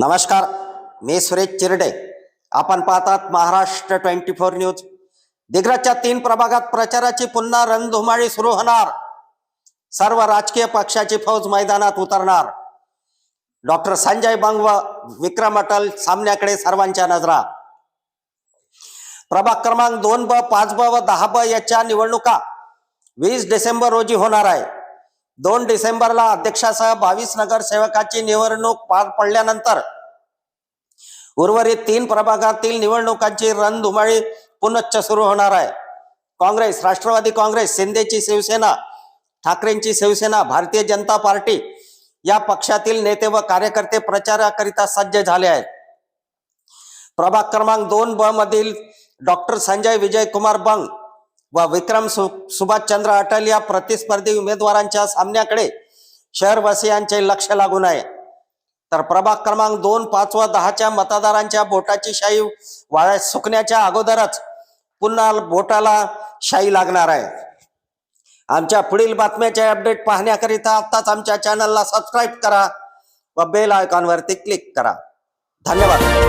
नमस्कार मी सुरेश चिरडे. आपण पाहतात महाराष्ट्र ट्वेंटी फोर न्यूज. दिग्रजच्या तीन प्रभागात प्रचाराची पुन्हा रणधुमाळी सुरू होणार. सर्व राजकीय पक्षाची फौज मैदानात उतरणार. डॉक्टर संजय बंग व विक्रम अटल सामन्याकडे सर्वांच्या नजरा. प्रभाग क्रमांक दोन ब पाच ब व दहा ब याच्या निवडणुका वीस डिसेंबर रोजी होणार आहे. दोन डिसेंबरला अध्यक्षासह बावीस नगरसेवकाची निवडणूक पार पडल्यानंतर उर्वरित तीन प्रभागातील निवडणुकांची रणधुमाळी पुनश्च सुरू होणार आहे. काँग्रेस राष्ट्रवादी काँग्रेस शिंदेची शिवसेना ठाकरेंची शिवसेना भारतीय जनता पार्टी या पक्षातील नेते व कार्यकर्ते प्रचाराकरिता सज्ज झाले आहेत. प्रभाग क्रमांक दोन ब मधील डॉक्टर संजय विजय कुमार बंग व विक्रम सु सुभाषचंद्र अटल या प्रतिस्पर्धी उमेदवारांच्या सामन्याकडे शहरवासियांचे लक्ष लागून आहे. तर प्रभाग क्रमांक दोन पाच व दहाच्या मतदारांच्या बोटाची शाई वाळ्यात सुकण्याच्या अगोदरच पुन्हा बोटाला शाई लागणार आहे. आमच्या पुढील बातम्याचे अपडेट पाहण्याकरिता आत्ताच आमच्या चॅनलला सबस्क्राईब करा व बेल आयकॉनवरती क्लिक करा. धन्यवाद.